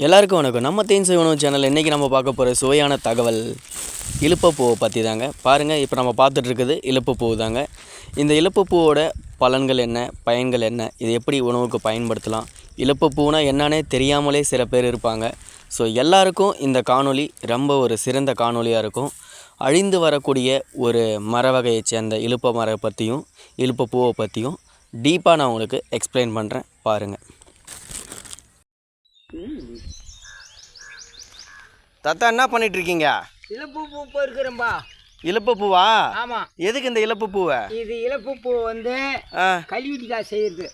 எல்லாருக்கும் வணக்கம். நம்ம தேன் உணவு சேனல் இன்றைக்கி நம்ம பார்க்க போகிற சுவையான தகவல் இழுப்பப்பூவை பற்றி தாங்க பாருங்கள் இப்போ நம்ம பார்த்துட்ருக்குது இழுப்பப்பூ இலுப்பப்பூ தாங்க. இந்த இழுப்பப்பூவோட பலன்கள் என்ன பயன்கள் என்ன இது எப்படி உணவுக்கு பயன்படுத்தலாம் இழுப்பப்பூனா என்னன்னே தெரியாமலே சில பேர் இருப்பாங்க. ஸோ எல்லாருக்கும் இந்த காணொளி ரொம்ப ஒரு சிறந்த காணொளியாக இருக்கும். அழிந்து வரக்கூடிய ஒரு மர வகையை சேர்ந்த இழுப்ப மரம் பற்றியும் இழுப்பப்பூவை பற்றியும் டீப்பாக நான் உங்களுக்கு எக்ஸ்பிளைன் பண்ணுறேன் பாருங்கள் தாத்தா என்ன பண்ணிட்டு இருக்கீங்க இழப்பு பூ பொறுக்கிறேன்பா இலுப்ப பூவா? ஆமாம் எதுக்கு இந்த இலுப்ப பூவை? இது இழப்பு பூ வந்து ஆ. கழிவுட்டிக்காய் செய்யுது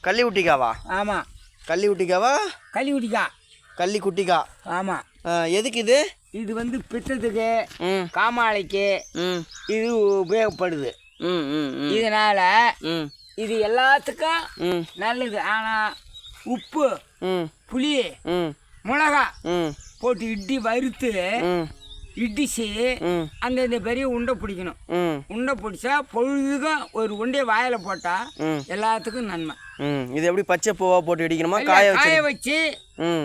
கள்ளி குட்டிக்காவா ஆமாம் கள்ளி குட்டிக்காவா கழிவுட்டிக்காய் கள்ளி குட்டிக்கா ஆமாம் எதுக்கு இது? இது வந்து பித்தத்துக்கு காமாலைக்கு ம். இது உபயோகப்படுது. இதனால் இது எல்லாத்துக்கும் நல்லது. ஆனால் உப்பு ம். புளி ம். மிளகா ம். போட்டு இட்டி வறுத்து இடிச்சு ம். அந்தந்த பெரிய உண்டை பிடிக்கணும். உண்டை பிடிச்சா பொழுதுக்கும் ஒரு உண்டையை வாயில் போட்டால் ம். எல்லாத்துக்கும் நன்மை. இது எப்படி பச்சை பூவா போட்டு இடிக்கணுமா? காய வச்சு காய வச்சு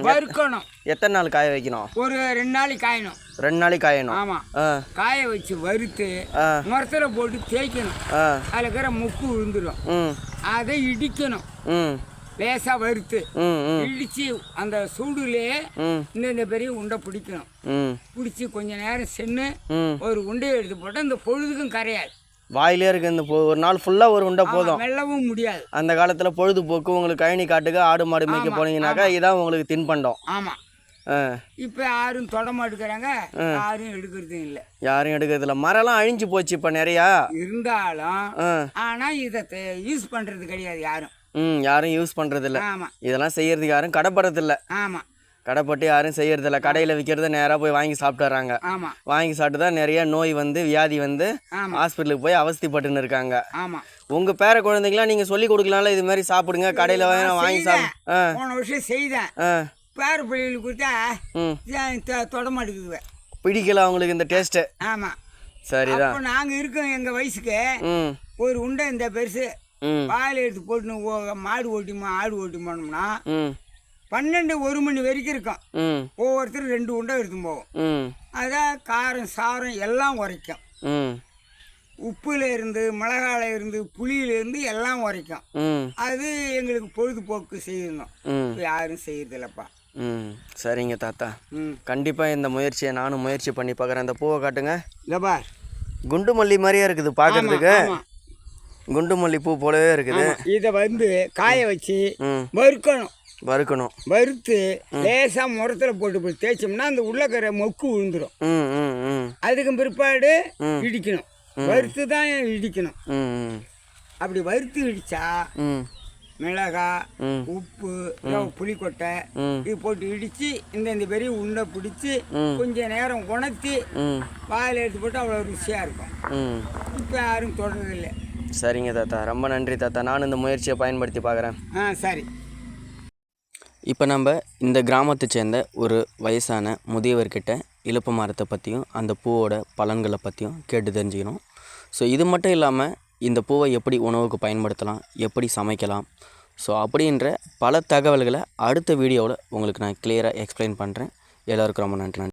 வறுக்கணும். எத்தனை நாள் காய வைக்கணும்? ஒரு ரெண்டு நாளைக்கு காயணும். ரெண்டு நாளைக்கு காயணும். ஆமாம் ஆ. காய வச்சு வறுத்து முரத்தில் போட்டு தேய்க்கணும். அதில் இருக்கிற முக்கு விழுந்துடும் அதை இடிக்கணும். ம் லேசாக வறுத்து இடித்து அந்த சூடுலேயே ம். இந்த இந்த பெரிய உண்டை பிடிக்கணும். பிடிச்சி கொஞ்ச நேரம் சென்று ஒரு உண்டையை எடுத்து போட்டால் இந்த பொழுதுக்கும் கரையாது. வாயிலே இருக்கு இந்த ஒரு நாள் ஃபுல்லாக ஒரு உண்டை போதும். மெல்லவும் முடியாது. அந்த காலத்தில் பொழுதுபோக்கு உங்களுக்கு கழனி காட்டுக்கு ஆடு மாடு மேய்க்க போனீங்கன்னாக்கா இதான் உங்களுக்கு தின்பண்டம். ஆமாம் இப்போ யாரும் தொட மாட்டுக்கிறாங்க யாரும் எடுக்கிறதும் இல்லை. யாரும் எடுக்கிறதில்ல மரம்லாம் அழிஞ்சு போச்சு இப்போ நிறையா. இருந்தாலும் ஆனால் இதை யூஸ் பண்ணுறது கிடையாது யாரும். ம் யாரும் யூஸ் பண்ணுறதில்ல ஆமாம் இதெல்லாம் செய்யறதுக்கு யாரும் கடைப்படுறதில்ல ஆமாம் கடைப்பட்டு யாரும் செய்யறதில்ல கடையில் விற்கிறத நேராக போய் வாங்கி சாப்பிட்டுறாங்க. வாங்கி சாப்பிட்டு தான் நிறைய நோய் வந்து வியாதி வந்து ஹாஸ்பிட்டலுக்கு போய் அவஸ்திப்பட்டுன்னு இருக்காங்க. உங்கள் பேர குழந்தைங்களாம் நீங்கள் சொல்லி கொடுக்கலாம்ல இது மாதிரி சாப்பிடுங்க. கடையில் வாங்கி சாப்பிடு ஆ. போன வருஷம் செய்தேன். ஆ. பேர பிள்ளைகளுக்கு கொடுத்தா தொட மாட்டேங்குது பிடிக்கல அவங்களுக்கு இந்த டேஸ்ட்டு. ஆமாம் சரிதான். அப்போ நாங்கள் இருக்கோம் எங்கள் வயசுக்கு. ஒரு உண்டை இந்த பெருசு. வாயில் எடுத்து போட்டு மாடு ஓட்டிமா ஆடு ஓட்டி போனோம்னா பன்னெண்டு ஒரு மணி வரைக்கும் இருக்கும். ஒவ்வொருத்தரும் ரெண்டு உண்டை எடுத்து போவோம். அதான் காரம் சாரம் எல்லாம் உரைக்கும். ம். உப்புல இருந்து மிளகால இருந்து புளியில இருந்து எல்லாம் உரைக்கும். அது எங்களுக்கு பொழுதுபோக்கு செய்யணும். யாரும் செய்யறதில்லப்பா. ம் சரிங்க தாத்தா. ம். கண்டிப்பாக இந்த முயற்சியை நானும் முயற்சி பண்ணி பார்க்குறேன். இந்த பூவை காட்டுங்க. பார். குண்டு மல்லி மாதிரியே இருக்குது பார்க்கறதுக்கு. குண்டு மல்லி பூ போலவே இருக்குது. இதை வந்து காய வச்சு வறுக்கணும். வறுக்கணும். வறுத்து லேசாக முரத்தில் போட்டு போய் தேய்ச்சோம்னா அந்த உள்ளக்கரை மொக்கு விழுந்துடும் ம் ம் ம். அதுக்கு பிற்பாடு இடிக்கணும். வறுத்து தான் இடிக்கணும். அப்படி வறுத்து இடிச்சா ம். மிளகாய் ம். உப்பு புளிக்கொட்டை. இது போட்டு இடித்து இந்த இந்த பெரிய உண்டை பிடிச்சி கொஞ்ச நேரம் உணர்த்தி வாயில் எடுத்து போட்டு அவ்வளோ ருசியாக இருக்கும். இப்போ யாரும் தொடர்றதில்லை சரிங்க தாத்தா. ரொம்ப நன்றி தாத்தா. நானும் இந்த முயற்சியை பயன்படுத்தி பார்க்குறேன். ஆ சரி. இப்போ நம்ம இந்த கிராமத்தை சேர்ந்த ஒரு வயசான முதியவர்கிட்ட இலுப்ப மரத்தை பற்றியும் அந்த பூவோட பலன்களை பற்றியும் கேட்டு தெரிஞ்சுக்கணும். ஸோ இது மட்டும் இல்லாமல் இந்த பூவை எப்படி உணவுக்கு பயன்படுத்தலாம் எப்படி சமைக்கலாம். ஸோ அப்படின்ற பல தகவல்களை அடுத்த வீடியோவில் உங்களுக்கு நான் கிளியராக எக்ஸ்பிளைன் பண்ணுறேன் எல்லாருக்கும் ரொம்ப நன்றி நன்றி.